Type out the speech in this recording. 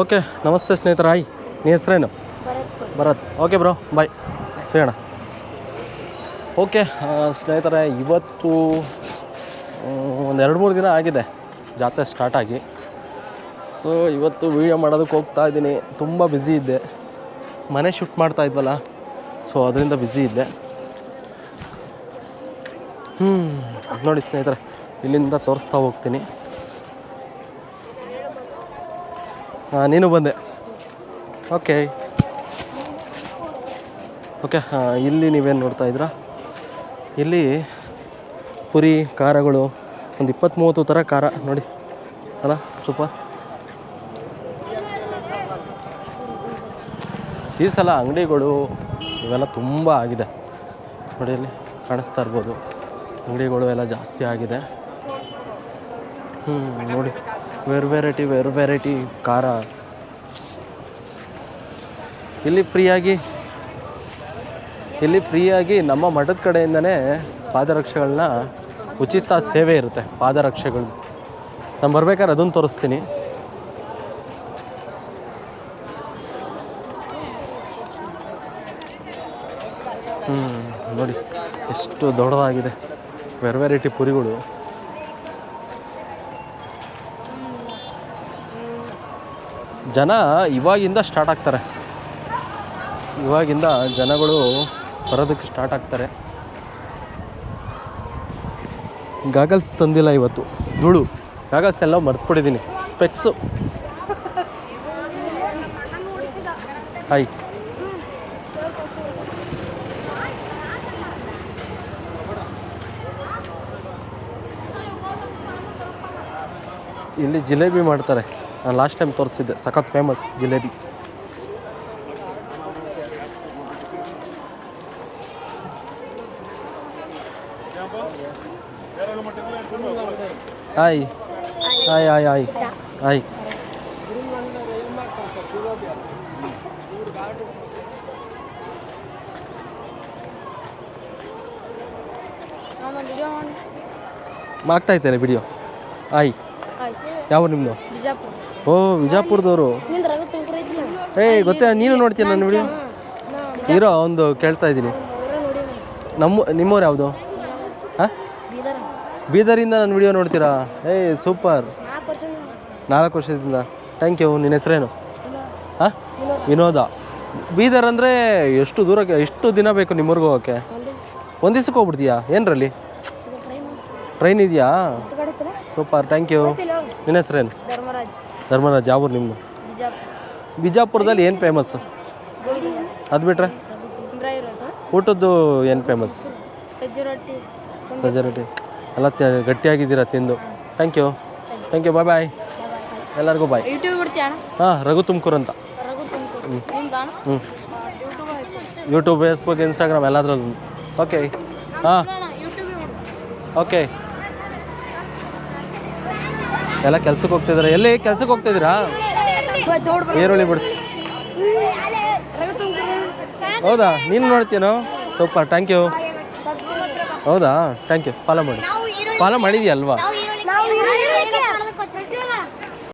Okay ನಮಸ್ತೆ ಸ್ನೇಹಿತರ hi. ನೀ ಹೆಸ್ರೇನು? ಭರತ್. Okay bro bye. ಸಿಗೋಣ ಓಕೆ ಸ್ನೇಹಿತರೆ ಇವತ್ತು ಒಂದು ಎರಡು ಮೂರು ದಿನ ಆಗಿದೆ. ಜಾತ್ರೆ ಸ್ಟಾರ್ಟ್ ಆಗಿ. ಸೊ ಇವತ್ತು ವೀಡಿಯೋ ಮಾಡೋದಕ್ಕೆ ಹೋಗ್ತಾ ಇದ್ದೀನಿ. ತುಂಬ ಬ್ಯುಸಿ ಇದ್ದೆ. ಮನೆ ಶೂಟ್ ಮಾಡ್ತಾ ಇದ್ವಲ್ಲ ಸೊ ಅದರಿಂದ ಬ್ಯುಸಿ ಇದ್ದೆ. ಹ್ಞೂ ನೋಡಿ ಸ್ನೇಹಿತರೆ ಇಲ್ಲಿಂದ ತೋರಿಸ್ತಾ ಹೋಗ್ತೀನಿ ಹಾಂ ನೀನು ಬಂದೆ. ಓಕೆ. ಓಕೆ, ಹಾಂ, ಇಲ್ಲಿ ನೀವೇನು ನೋಡ್ತಾ ಇದ್ದೀರಾ? ಇಲ್ಲಿ ಪುರಿ, ಖಾರಗಳು, ಒಂದು ಇಪ್ಪತ್ತು ಮೂವತ್ತು ಥರ ಖಾರ, ನೋಡಿ. ಅಲ್ಲ, ಸೂಪರ್. ಈ ಸಲ ಅಂಗಡಿಗಳು ಇವೆಲ್ಲ ತುಂಬ ಆಗಿದೆ. ನೋಡಿ, ಇಲ್ಲಿ ಕಾಣಿಸ್ತಾ ಇರ್ಬೋದು. ಅಂಗಡಿಗಳು ಎಲ್ಲ ಜಾಸ್ತಿ ಆಗಿದೆ. ಹ್ಞೂ ನೋಡಿ. ವೆರ್ ವೆರೈಟಿ ವೆರ್ ವೆರೈಟಿ ಖಾರ ಇಲ್ಲಿ ಫ್ರೀಯಾಗಿ ಇಲ್ಲಿ ಫ್ರೀಯಾಗಿ ನಮ್ಮ ಮಠದ ಕಡೆಯಿಂದನೇ ಪಾದರಕ್ಷೆಗಳನ್ನ ಉಚಿತ ಸೇವೆ ಇರುತ್ತೆ, ಪಾದರಕ್ಷೆಗಳು. ನಾನು ಬರ್ಬೇಕಾದ್ರೆ ಅದನ್ನು ತೋರಿಸ್ತೀನಿ. ಹ್ಞೂ ನೋಡಿ, ಎಷ್ಟು ದೊಡ್ಡದಾಗಿದೆ. ವೆರ್ ವೆರೈಟಿ ಪುರಿಗಳು. ಜನ ಇವಾಗಿಂದ ಸ್ಟಾರ್ಟ್ ಆಗ್ತಾರೆ. ಇವಾಗಿಂದ ಜನಗಳು ಬರೋದಕ್ಕೆ ಸ್ಟಾರ್ಟ್ ಆಗ್ತಾರೆ. ಗಾಗಲ್ಸ್ ತಂದಿಲ್ಲ ಇವತ್ತು. ಧೂಳು. ಗಾಗಲ್ಸ್ ಎಲ್ಲ ಮರ್ತ್ಬಿಟ್ಟಿದ್ದೀನಿ ಸ್ಪೆಕ್ಸು ಹಾಯ್ ಇಲ್ಲಿ ಜಿಲೇಬಿ ಮಾಡ್ತಾರೆ. ನಾನು ಲಾಸ್ಟ್ ಟೈಮ್ ತೋರಿಸಿದ್ದೆ ಸಖತ್ famous jalebi. Hi hi hi hi hi ಮಾಡ್ತಾ ಇದ್ದೇನೆ ವಿಡಿಯೋ ಹಾಯ್ ಯಾವ ನಿಮ್ಮದು ಓ ವಿಜಾಪುರದವರು ಏಯ್ ಗೊತ್ತೇ ನೀನು ನೋಡ್ತೀಯ ನನ್ನ ವಿಡಿಯೋ ಇರೋ ಒಂದು ಕೇಳ್ತಾ ಇದ್ದೀನಿ. ನಮ್ಮ ನಿಮ್ಮವ್ರು ಯಾವುದು? ಹಾಂ? ಬೀದರ. ಬೀದರಿಂದ ನನ್ನ ವಿಡಿಯೋ ನೋಡ್ತೀರಾ? ಏಯ್ ಸೂಪರ್. ನಾಲ್ಕು ವರ್ಷ ನಾಲ್ಕು ವರ್ಷದಿಂದ. ಥ್ಯಾಂಕ್ ಯು ನಿನ್ನ ಹೆಸರೇನು? ಹಾಂ? ವಿನೋದ. ಬೀದರ್ ಅಂದರೆ ಎಷ್ಟು ದೂರಕ್ಕೆ ಎಷ್ಟು ದಿನ ಬೇಕು ನಿಮ್ಮೂರ್ಗೆ ಹೋಗೋಕ್ಕೆ? ಒಂದು. ದಿವ್ಸಕ್ಕೆ ಹೋಗ್ಬಿಡ್ತೀಯಾ? ಏನರಲ್ಲಿ? ಟ್ರೈನ್ ಇದೆಯಾ? ಸೂಪರ್ ಥ್ಯಾಂಕ್ ಯು ನಿನ್ನ ಹೆಸರೇನು? ಧರ್ಮರಾಜ್ ಯಾವ ನಿಮ್ಮ ಬಿಜಾಪುರದಲ್ಲಿ ಏನು ಫೇಮಸ್ ಅದು ಬಿಟ್ರೆ? ಊಟದ್ದು ಏನು ಫೇಮಸ್ ಸಜ್ಜೆ ರೊಟ್ಟಿ ಎಲ್ಲ ಗಟ್ಟಿಯಾಗಿದ್ದೀರ ತಿಂದು? Thank you thank you bye bye ಎಲ್ಲರಿಗೂ ಬಾಯ್ ಹಾಂ ರಘು ತುಮಕೂರು ಅಂತ. ಹ್ಞೂ ಯೂಟ್ಯೂಬ್ ಫೇಸ್ಬುಕ್ ಇನ್ಸ್ಟಾಗ್ರಾಮ್ ಎಲ್ಲದ್ರಲ್ಲೂ. ಓಕೆ ಹಾಂ. ಓಕೆ ಎಲ್ಲ ಕೆಲ್ಸಕ್ಕೆ ಹೋಗ್ತಿದ್ದಾರೆ ಎಲ್ಲಿ ಕೆಲ್ಸಕ್ಕೆ ಹೋಗ್ತಿದ್ದೀರಾ? ಈರುಳ್ಳಿ ಬಿಡಿಸಿ. ಹೌದಾ? ನೀನು ನೋಡ್ತೀನೋ? ಸೂಪರ್. ಥ್ಯಾಂಕ್ ಯು ಹೌದಾ? ಥ್ಯಾಂಕ್ ಯು ಫಾಲೋ ಮಾಡಿ. ಫಾಲೋ ಮಾಡಿದ್ಯಾ ಅಲ್ವಾ ನಾವು